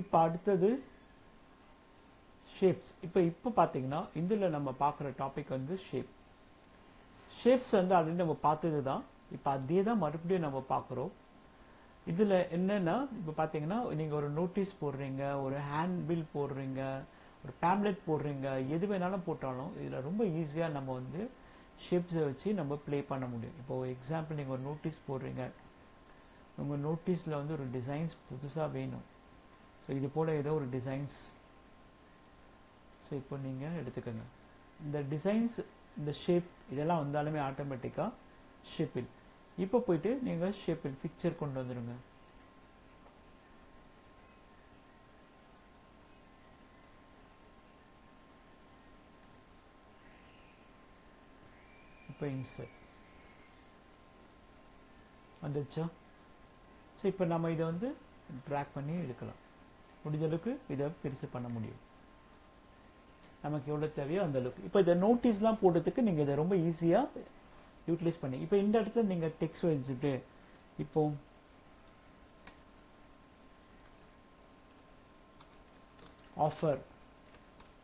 இப்போ அடுத்தது ஷேப்ஸ் இப்போ இப்போ பார்த்தீங்கன்னா இதில் நம்ம பார்க்குற டாபிக் வந்து ஷேப் ஷேப்ஸ் வந்து ஆல்ரெடி நம்ம பார்த்தது தான் இப்போ அதே தான் மறுபடியும் நம்ம பார்க்குறோம் இதில் என்னென்னா இப்போ பார்த்தீங்கன்னா நீங்கள் ஒரு நோட்டீஸ் போடுறீங்க ஒரு ஹேண்ட் பில் போடுறீங்க ஒரு பேம்லெட் போடுறீங்க எது வேணாலும் போட்டாலும் இதில் ரொம்ப ஈஸியாக நம்ம வந்து ஷேப்ஸை வச்சு நம்ம ப்ளே பண்ண முடியும். இப்போ எக்ஸாம்பிள் நீங்கள் ஒரு நோட்டீஸ் போடுறீங்க. உங்கள் நோட்டீஸில் வந்து ஒரு டிசைன்ஸ் புதுசாக வேணும். ஸோ இது போல் ஏதோ ஒரு டிசைன்ஸ் ஸோ இப்போ நீங்கள் எடுத்துக்கோங்க. இந்த டிசைன்ஸ் இந்த ஷேப் இதெல்லாம் வந்தாலுமே ஆட்டோமேட்டிக்காக ஷேப்பில் இப்போ போயிட்டு நீங்கள் ஷேப்பில் பிக்சர் கொண்டு வந்துடுங்க இப்போ இன்சர்ட் வந்துச்சா ஸோ இப்போ நம்ம இதை வந்து ட்ராக் பண்ணி எடுக்கலாம். முடிஞ்ச அளவுக்கு இதை பெருசு பண்ண முடியும். நமக்கு எவ்வளோ தேவையோ அந்த அளவுக்கு இப்போ இதை நோட்டீஸ்லாம் போடுறதுக்கு நீங்கள் இதை ரொம்ப ஈஸியாக யூட்டிலைஸ் பண்ணி. இப்போ இந்த இடத்துல நீங்கள் டெக்ஸ்ட் வச்சுட்டு இப்போ ஆஃபர்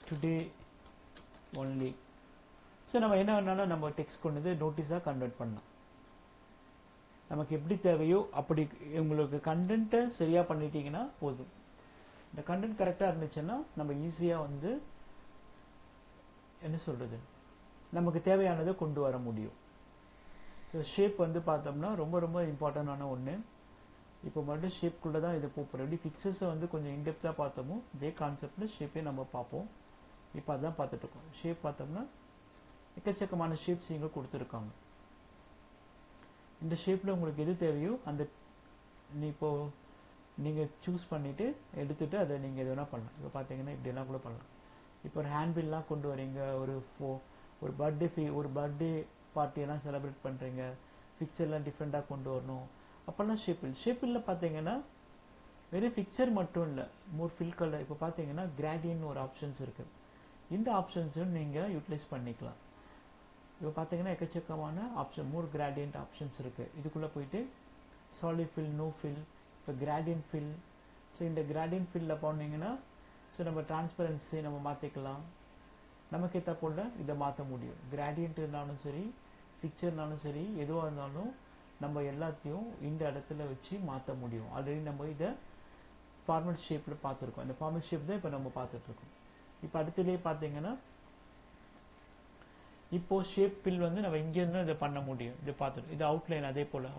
டுடே ஒன்லி ஸோ நம்ம என்ன வேணாலும் நம்ம டெக்ஸ்ட் கொண்டு வந்து நோட்டீஸாக கன்வெர்ட் பண்ணலாம். நமக்கு எப்படி தேவையோ அப்படி உங்களுக்கு கண்டென்ட்டை சரியாக பண்ணிட்டீங்கன்னா போதும். இந்த கண்டென்ட் கரெக்டாக இருந்துச்சுன்னா நம்ம ஈஸியாக வந்து என்ன சொல்கிறது நமக்கு தேவையானதை கொண்டு வர முடியும். ஸோ ஷேப் வந்து பார்த்தோம்னா ரொம்ப ரொம்ப இம்பார்ட்டண்டான ஒன்று இப்போ மறுபடியும் ஷேப்குள்ளே தான் இதை போகிறோம் எப்படி ஃபிக்ஸஸை வந்து கொஞ்சம் இன்டெப்த்தாக பார்த்தோமோ இதே கான்செப்டில் ஷேப்பே நம்ம பார்ப்போம். இப்போ அதுதான் பார்த்துட்டு இருக்கோம். ஷேப் பார்த்தோம்னா எக்கச்சக்கமான ஷேப்ஸ் இங்கே கொடுத்துருக்காங்க. இந்த ஷேப்பில் உங்களுக்கு எது தேவையோ அந்த நீ இப்போது நீங்கள் சூஸ் பண்ணிவிட்டு எடுத்துகிட்டு அதை நீங்கள் எது வேணால் பண்ணலாம். இப்போ பார்த்தீங்கன்னா இப்படியெல்லாம் கூட பண்ணலாம். இப்போ ஒரு ஹேண்ட்பில்லாம் கொண்டு வரீங்க ஒரு ஃபோ ஒரு பர்த்டே ஃபீ ஒரு பர்த்டே பார்ட்டியெல்லாம் செலிப்ரேட் பண்ணுறீங்க பிக்சர்லாம் டிஃப்ரெண்ட்டாக கொண்டு வரணும். அப்போல்லாம் ஷேப்பில் ஷேப்பில் பார்த்தீங்கன்னா வெறும் பிக்சர் மட்டும் இல்லை. மோர் ஃபில் கலர் இப்போ பார்த்தீங்கன்னா கிராடியன் ஒரு ஆப்ஷன்ஸ் இருக்குது இந்த ஆப்ஷன்ஸும் நீங்கள் யூட்டிலைஸ் பண்ணிக்கலாம். இப்போ பார்த்தீங்கன்னா எக்கச்சக்கமான ஆப்ஷன் மோர் கிராடியன்ட் ஆப்ஷன்ஸ் இருக்குது இதுக்குள்ளே போயிட்டு சாலிட் ஃபில் நோ ஃபில் இப்போ கிராடியன் ஃபில் ஸோ இந்த கிராடியன் ஃபில்லில் போனீங்கன்னா ஸோ நம்ம டிரான்ஸ்பரன்சி நம்ம மாற்றிக்கலாம் நமக்கு ஏற்ற போல இதை மாற்ற முடியும். கிராடியன்ட் இருந்தாலும் சரி பிக்சர்னாலும் சரி எதுவாக இருந்தாலும் நம்ம எல்லாத்தையும் இந்த இடத்துல வச்சு மாற்ற முடியும். ஆல்ரெடி நம்ம இதை ஃபார்மல் ஷேப்பில் பார்த்துருக்கோம். இந்த ஃபார்மல் ஷேப் தான் இப்போ நம்ம பார்த்துட்ருக்கோம். இப்போ அடுத்ததுலேயே பார்த்தீங்கன்னா இப்போ ஷேப் பில் வந்து நம்ம இங்கேருந்து இதை பண்ண முடியும். இது பார்த்துட்டு இது அவுட்லைன் அதே போல்.